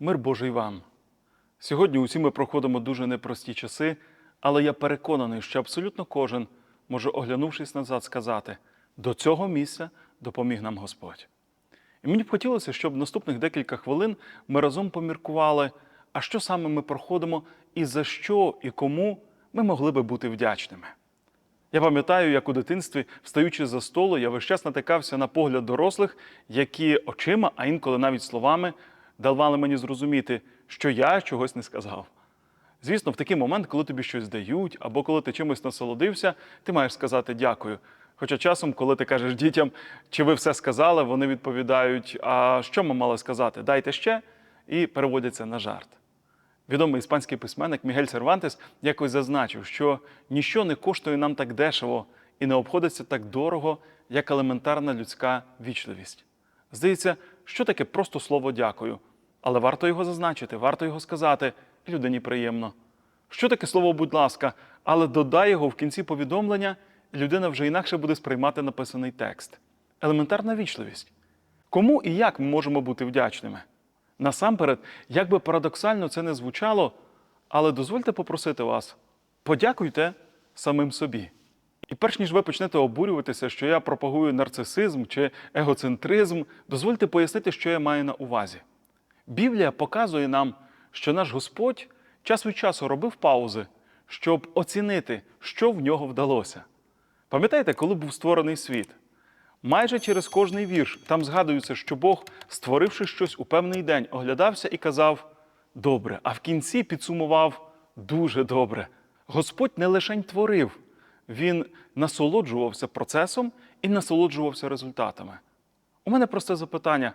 Мир Божий вам. Сьогодні усі ми проходимо дуже непрості часи, але я переконаний, що абсолютно кожен може, оглянувшись назад, сказати: до цього місця допоміг нам Господь. І мені б хотілося, щоб наступних декілька хвилин ми разом поміркували, а що саме ми проходимо, і за що і кому ми могли би бути вдячними. Я пам'ятаю, як у дитинстві, встаючи за столу, я весь час натикався на погляд дорослих, які очима, а інколи навіть словами, давали мені зрозуміти, що я чогось не сказав. Звісно, в такий момент, коли тобі щось дають, або коли ти чимось насолодився, ти маєш сказати дякую. Хоча часом, коли ти кажеш дітям, чи ви все сказали, вони відповідають: а що ми мали сказати? Дайте ще, і переводяться на жарт. Відомий іспанський письменник Мігель Сервантес якось зазначив, що ніщо не коштує нам так дешево і не обходиться так дорого, як елементарна людська вічливість. Здається, що таке просто слово дякую, але варто його зазначити, варто його сказати, людині приємно. Що таке слово, будь ласка, але додай його в кінці повідомлення, і людина вже інакше буде сприймати написаний текст. Елементарна вічливість. Кому і як ми можемо бути вдячними? Насамперед, як би парадоксально це не звучало, але дозвольте попросити вас, подякуйте самим собі. І перш ніж ви почнете обурюватися, що я пропагую нарцисизм чи егоцентризм, дозвольте пояснити, що я маю на увазі. Біблія показує нам, що наш Господь час від часу робив паузи, щоб оцінити, що в нього вдалося. Пам'ятаєте, коли був створений світ? Майже через кожний вірш там згадується, що Бог, створивши щось у певний день, оглядався і казав добре, а в кінці підсумував дуже добре. Господь не лишень творив, Він насолоджувався процесом і насолоджувався результатами. У мене просте запитання: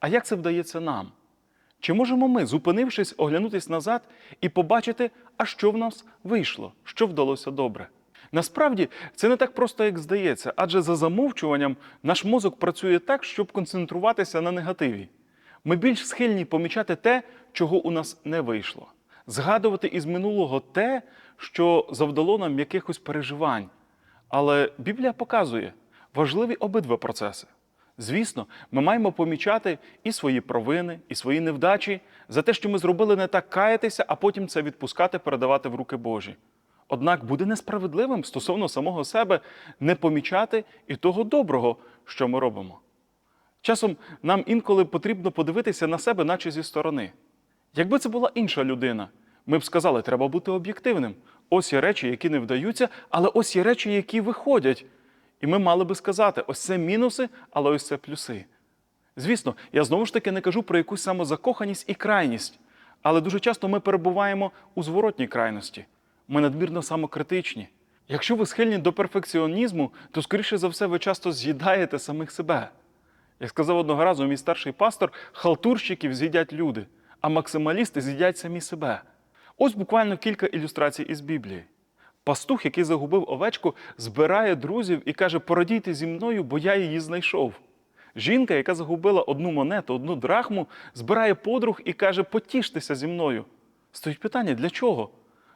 а як це вдається нам? Чи можемо ми, зупинившись, оглянутись назад і побачити, а що в нас вийшло, що вдалося добре? Насправді це не так просто, як здається, адже за замовчуванням наш мозок працює так, щоб концентруватися на негативі. Ми більш схильні помічати те, чого у нас не вийшло, згадувати із минулого те, що завдало нам якихось переживань. Але Біблія показує важливі обидва процеси. Звісно, ми маємо помічати і свої провини, і свої невдачі за те, що ми зробили не так каятися, а потім це відпускати, передавати в руки Божі. Однак буде несправедливим стосовно самого себе не помічати і того доброго, що ми робимо. Часом нам інколи потрібно подивитися на себе, наче зі сторони. Якби це була інша людина, ми б сказали, треба бути об'єктивним. Ось є речі, які не вдаються, але ось є речі, які виходять. І ми мали би сказати: ось це мінуси, але ось це плюси. Звісно, я знову ж таки не кажу про якусь самозакоханість і крайність, але дуже часто ми перебуваємо у зворотній крайності. Ми надмірно самокритичні. Якщо ви схильні до перфекціонізму, то, скоріше за все, ви часто з'їдаєте самих себе. Як сказав одного разу мій старший пастор, халтурщиків з'їдять люди, а максималісти з'їдять самі себе. Ось буквально кілька ілюстрацій із Біблії. Пастух, який загубив овечку, збирає друзів і каже: Порадійте зі мною, бо я її знайшов. Жінка, яка загубила одну монету, одну драхму, збирає подруг і каже: Потіштеся зі мною. Стоїть питання: для чого?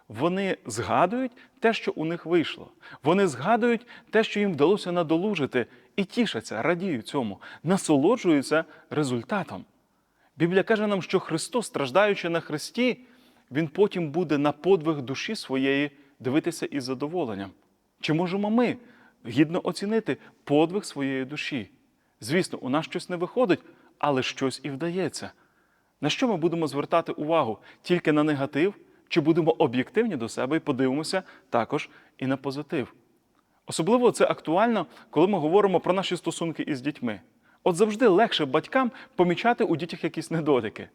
Вони згадують те, що у них вийшло. Вони згадують те, що їм вдалося надолужити, і тішаться, радіють цьому, насолоджуються результатом. Біблія каже нам, що Христос, страждаючи на Христі, Він потім буде на подвиг душі своєї дивитися із задоволенням. Чи можемо ми гідно оцінити подвиг своєї душі? Звісно, у нас щось не виходить, але щось і вдається. На що ми будемо звертати увагу? Тільки на негатив, чи будемо об'єктивні до себе і подивимося також і на позитив? Особливо це актуально, коли ми говоримо про наші стосунки із дітьми. От завжди легше батькам помічати у дітях якісь недоліки.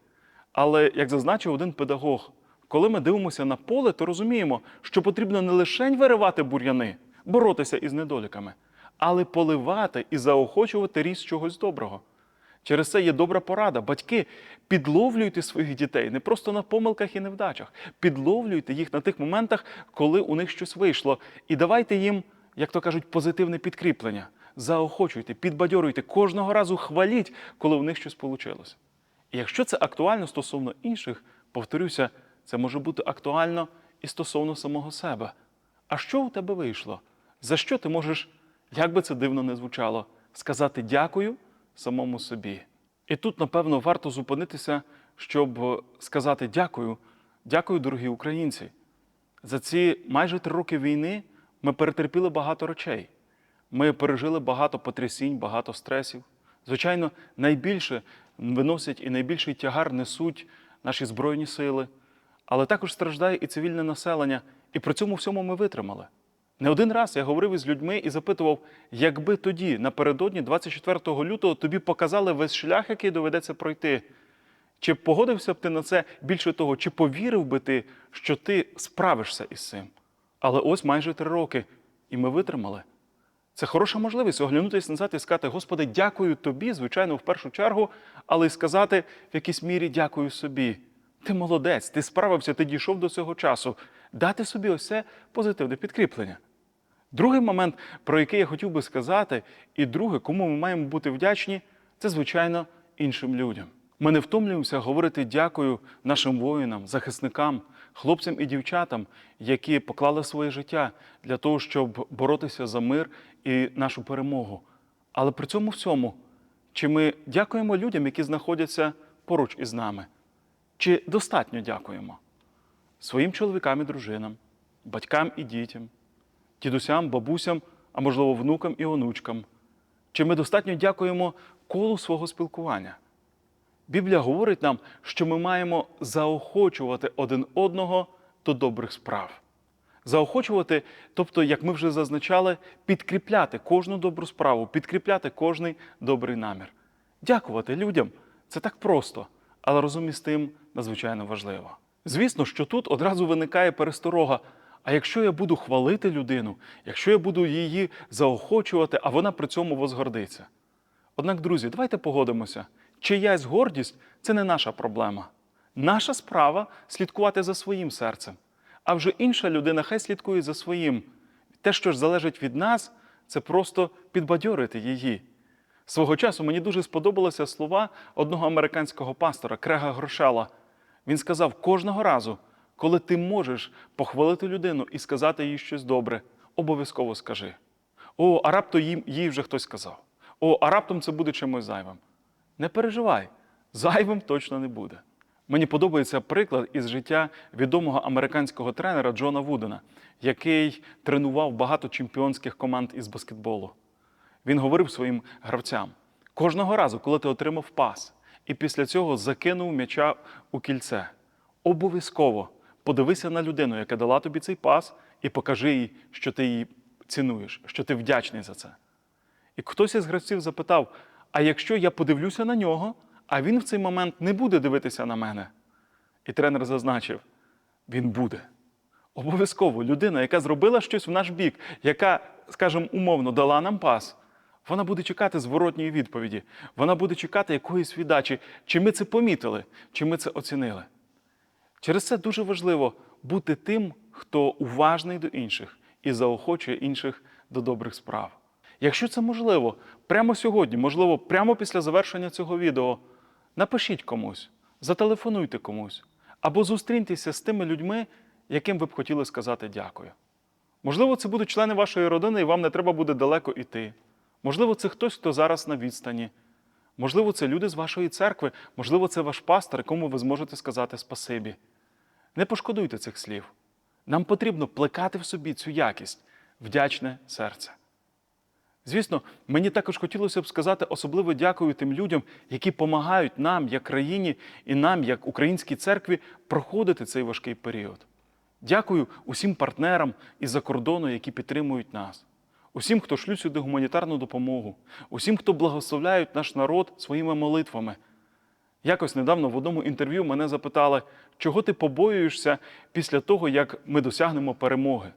Але, як зазначив один педагог, коли ми дивимося на поле, то розуміємо, що потрібно не лише виривати бур'яни, боротися із недоліками, але поливати і заохочувати ріст чогось доброго. Через це є добра порада. Батьки, підловлюйте своїх дітей не просто на помилках і невдачах, підловлюйте їх на тих моментах, коли у них щось вийшло. І давайте їм, як то кажуть, позитивне підкріплення. Заохочуйте, підбадьорюйте, кожного разу хваліть, коли у них щось вийшло. І якщо це актуально стосовно інших, повторюся, це може бути актуально і стосовно самого себе. А що у тебе вийшло? За що ти можеш, як би це дивно не звучало, сказати дякую самому собі? І тут, напевно, варто зупинитися, щоб сказати дякую, дякую, дорогі українці. За ці майже три роки війни ми перетерпіли багато речей. Ми пережили багато потрясінь, багато стресів. Звичайно, найбільше виносять і найбільший тягар несуть наші збройні сили, але також страждає і цивільне населення, і при цьому всьому ми витримали. Не один раз я говорив із людьми і запитував, якби тоді, напередодні, 24 лютого, тобі показали весь шлях, який доведеться пройти. Чи погодився б ти на це більше того, чи повірив би ти, що ти справишся із цим? Але ось майже три роки, і ми витримали. Це хороша можливість оглянутися назад і сказати, Господи, дякую тобі, звичайно, в першу чергу, але й сказати в якійсь мірі дякую собі. Ти молодець, ти справився, ти дійшов до цього часу. Дати собі ось це позитивне підкріплення. Другий момент, про який я хотів би сказати, і друге, кому ми маємо бути вдячні, це, звичайно, іншим людям. Ми не втомлюємося говорити дякую нашим воїнам, захисникам, хлопцям і дівчатам, які поклали своє життя для того, щоб боротися за мир і нашу перемогу. Але при цьому всьому, чи ми дякуємо людям, які знаходяться поруч із нами? Чи достатньо дякуємо своїм чоловікам і дружинам, батькам і дітям, дідусям, бабусям, а можливо, внукам і онучкам? Чи ми достатньо дякуємо колу свого спілкування? Біблія говорить нам, що ми маємо заохочувати один одного до добрих справ. Заохочувати, тобто, як ми вже зазначали, підкріпляти кожну добру справу, підкріпляти кожний добрий намір. Дякувати людям це так просто, але разом із тим надзвичайно важливо. Звісно, що тут одразу виникає пересторога. А якщо я буду хвалити людину, якщо я буду її заохочувати, а вона при цьому возгордиться. Однак, друзі, давайте погодимося, чиясь гордість це не наша проблема. Наша справа слідкувати за своїм серцем. А вже інша людина хай слідкує за своїм. Те, що ж залежить від нас, це просто підбадьорити її. Свого часу мені дуже сподобалися слова одного американського пастора Крега Грошала. Він сказав: кожного разу, коли ти можеш похвалити людину і сказати їй щось добре, обов'язково скажи. О, а раптом їй, їй вже хтось сказав. О, а раптом це буде чимось зайвим. Не переживай, зайвим точно не буде. Мені подобається приклад із життя відомого американського тренера Джона Вудена, який тренував багато чемпіонських команд із баскетболу. Він говорив своїм гравцям: кожного разу, коли ти отримав пас, і після цього закинув м'яча у кільце, обов'язково подивися на людину, яка дала тобі цей пас, і покажи їй, що ти її цінуєш, що ти вдячний за це. І хтось із гравців запитав: а якщо я подивлюся на нього, а він в цей момент не буде дивитися на мене? І тренер зазначив: він буде. Обов'язково людина, яка зробила щось в наш бік, яка, скажімо, умовно дала нам пас, вона буде чекати зворотньої відповіді. Вона буде чекати якоїсь віддачі, чи ми це помітили, чи ми це оцінили. Через це дуже важливо бути тим, хто уважний до інших і заохочує інших до добрих справ. Якщо це можливо, прямо сьогодні, можливо, прямо після завершення цього відео, напишіть комусь, зателефонуйте комусь або зустріньтеся з тими людьми, яким ви б хотіли сказати дякую. Можливо, це будуть члени вашої родини, і вам не треба буде далеко йти. Можливо, це хтось, хто зараз на відстані. Можливо, це люди з вашої церкви, можливо, це ваш пастор, якому ви зможете сказати спасибі. Не пошкодуйте цих слів. Нам потрібно плекати в собі цю якість, вдячне серце. Звісно, мені також хотілося б сказати особливо дякую тим людям, які допомагають нам, як країні, і нам, як українській церкві, проходити цей важкий період. Дякую усім партнерам із-за кордону, які підтримують нас, усім, хто шлють сюди гуманітарну допомогу, усім, хто благословляють наш народ своїми молитвами. Якось недавно в одному інтерв'ю мене запитали, чого ти побоюєшся після того, як ми досягнемо перемоги.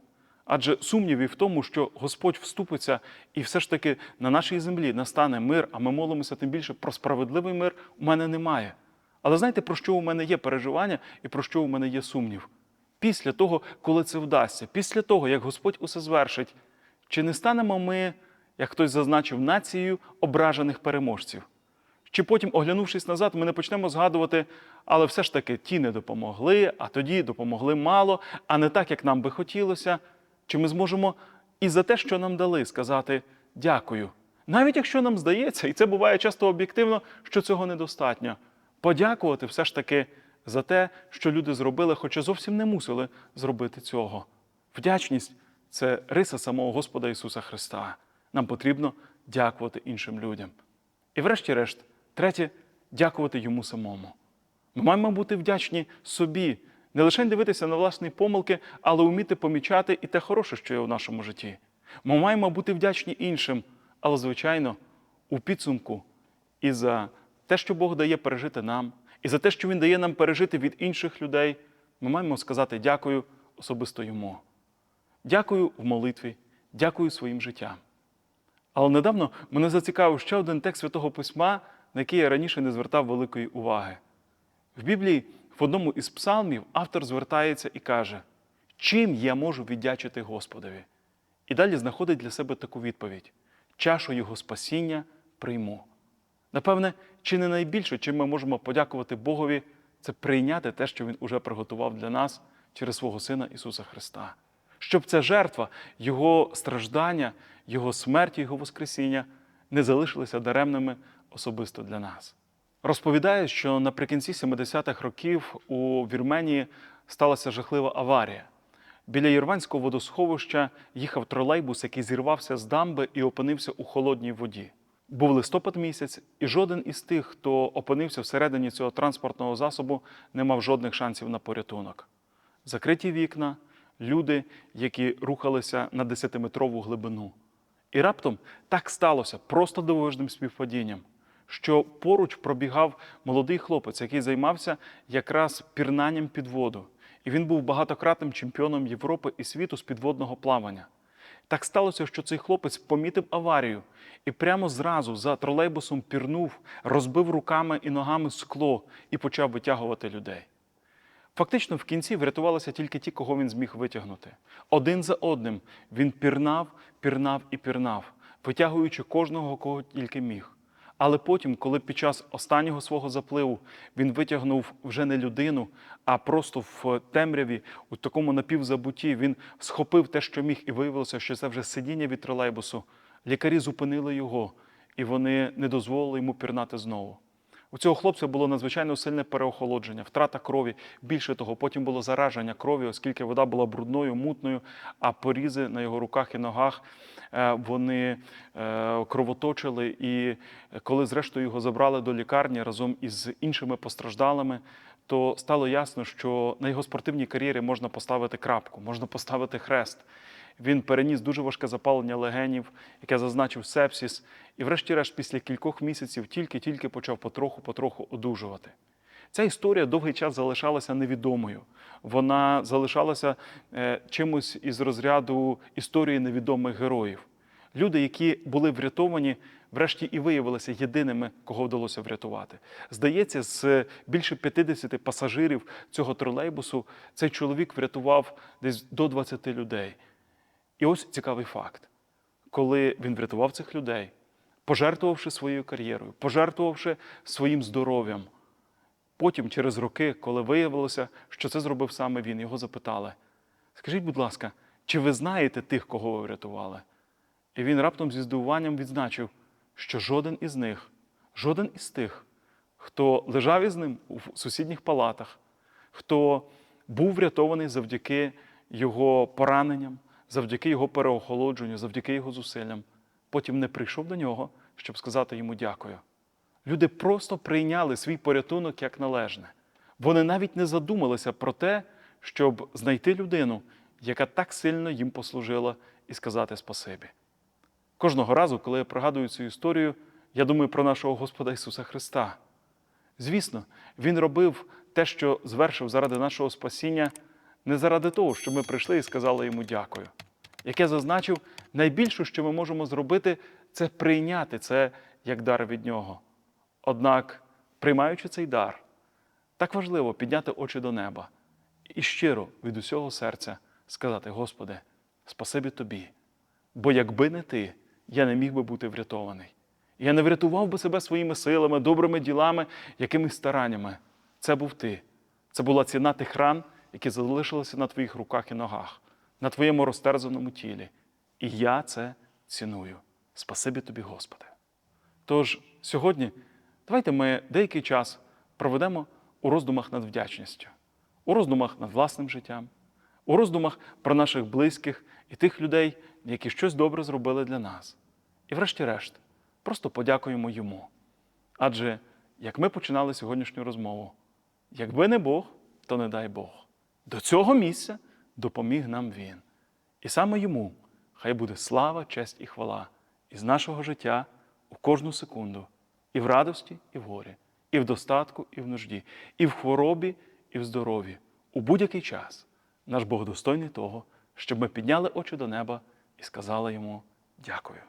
Адже сумнівів в тому, що Господь вступиться і все ж таки на нашій землі настане мир, а ми молимося тим більше про справедливий мир, у мене немає. Але знаєте, про що у мене є переживання і про що у мене є сумнів? Після того, коли це вдасться, після того, як Господь усе звершить, чи не станемо ми, як хтось зазначив, нацією ображених переможців? Чи потім, оглянувшись назад, ми не почнемо згадувати, але все ж таки ті не допомогли, а тоді допомогли мало, а не так, як нам би хотілося. Чи ми зможемо і за те, що нам дали, сказати дякую? Навіть якщо нам здається, і це буває часто об'єктивно, що цього недостатньо. Подякувати все ж таки за те, що люди зробили, хоча зовсім не мусили зробити цього. Вдячність це риса самого Господа Ісуса Христа. Нам потрібно дякувати іншим людям. І врешті-решт, третє, дякувати йому самому. Ми маємо бути вдячні собі, не лише дивитися на власні помилки, але вміти помічати і те хороше, що є в нашому житті. Ми маємо бути вдячні іншим, але, звичайно, у підсумку і за те, що Бог дає пережити нам, і за те, що Він дає нам пережити від інших людей, ми маємо сказати дякую особисто йому. Дякую в молитві, дякую своїм життям. Але недавно мене зацікавив ще один текст Святого Письма, на який я раніше не звертав великої уваги. В Біблії в одному із псалмів автор звертається і каже: Чим я можу віддячити Господові? І далі знаходить для себе таку відповідь: чашу Його спасіння прийму. Напевне, чи не найбільше, чим ми можемо подякувати Богові, це прийняти те, що Він уже приготував для нас через свого Сина Ісуса Христа. Щоб ця жертва, Його страждання, Його смерть, Його Воскресіння не залишилися даремними особисто для нас. Розповідає, що наприкінці 70-х років у Вірменії сталася жахлива аварія. Біля Єрванського водосховища їхав тролейбус, який зірвався з дамби і опинився у холодній воді. Був листопад місяць, і жоден із тих, хто опинився всередині цього транспортного засобу, не мав жодних шансів на порятунок. Закриті вікна, люди, які рухалися на 10-метрову глибину. І раптом так сталося просто дивовижним співпадінням, що поруч пробігав молодий хлопець, який займався якраз пірнанням під воду. І він був багатократним чемпіоном Європи і світу з підводного плавання. Так сталося, що цей хлопець помітив аварію і прямо зразу за тролейбусом пірнув, розбив руками і ногами скло і почав витягувати людей. Фактично, в кінці врятувалися тільки ті, кого він зміг витягнути. Один за одним він пірнав, пірнав і пірнав, витягуючи кожного, кого тільки міг. Але потім, коли під час останнього свого запливу він витягнув вже не людину, а просто в темряві, у такому напівзабутті, він схопив те, що міг, і виявилося, що це вже сидіння від тролейбусу. Лікарі зупинили його, і вони не дозволили йому пірнати знову. У цього хлопця було надзвичайно сильне переохолодження, втрата крові. Більше того, потім було зараження крові, оскільки вода була брудною, мутною, а порізи на його руках і ногах е, вони е, кровоточили. І коли, зрештою, його забрали до лікарні разом із іншими постраждалими, то стало ясно, що на його спортивній кар'єрі можна поставити крапку, можна поставити хрест. Він переніс дуже важке запалення легенів, яке зазначив сепсіс, і, врешті-решт, після кількох місяців тільки-тільки почав потроху-потроху одужувати. Ця історія довгий час залишалася невідомою. Вона залишалася е, чимось із розряду історії невідомих героїв. Люди, які були врятовані, врешті і виявилися єдиними, кого вдалося врятувати. Здається, з більше 50 пасажирів цього тролейбусу цей чоловік врятував десь до 20 людей. І ось цікавий факт: коли він врятував цих людей, пожертвувавши своєю кар'єрою, пожертвувавши своїм здоров'ям, потім, через роки, коли виявилося, що це зробив саме він, його запитали: Скажіть, будь ласка, чи ви знаєте тих, кого ви врятували? І він раптом зі здивуванням відзначив, що жоден із них, жоден із тих, хто лежав із ним у сусідніх палатах, хто був врятований завдяки його пораненням, завдяки його переохолодженню, завдяки його зусиллям, потім не прийшов до нього, щоб сказати йому дякую. Люди просто прийняли свій порятунок як належне. Вони навіть не задумалися про те, щоб знайти людину, яка так сильно їм послужила, і сказати спасибі. Кожного разу, коли я пригадую цю історію, я думаю про нашого Господа Ісуса Христа. Звісно, Він робив те, що звершив заради нашого спасіння, не заради того, що ми прийшли і сказали йому дякую. Як я зазначив, найбільше, що ми можемо зробити, це прийняти це як дар від Нього. Однак, приймаючи цей дар, так важливо підняти очі до неба і щиро від усього серця сказати: Господи, спасибі Тобі, бо якби не ти, я не міг би бути врятований. Я не врятував би себе своїми силами, добрими ділами, якимись стараннями. Це був ти. Це була ціна тих ран, які залишилися на твоїх руках і ногах, на твоєму розтерзаному тілі. І я це ціную. Спасибі тобі, Господи. Тож сьогодні давайте ми деякий час проведемо у роздумах над вдячністю, у роздумах над власним життям, у роздумах про наших близьких і тих людей, які щось добре зробили для нас. І, врешті-решт, просто подякуємо йому. Адже, як ми починали сьогоднішню розмову, якби не Бог, то не дай Бог. До цього місця допоміг нам Він. І саме йому хай буде слава, честь і хвала із нашого життя у кожну секунду, і в радості, і в горі, і в достатку, і в нужді, і в хворобі, і в здоров'ї, у будь-який час. Наш Бог достойний того, щоб ми підняли очі до неба і сказали йому дякую.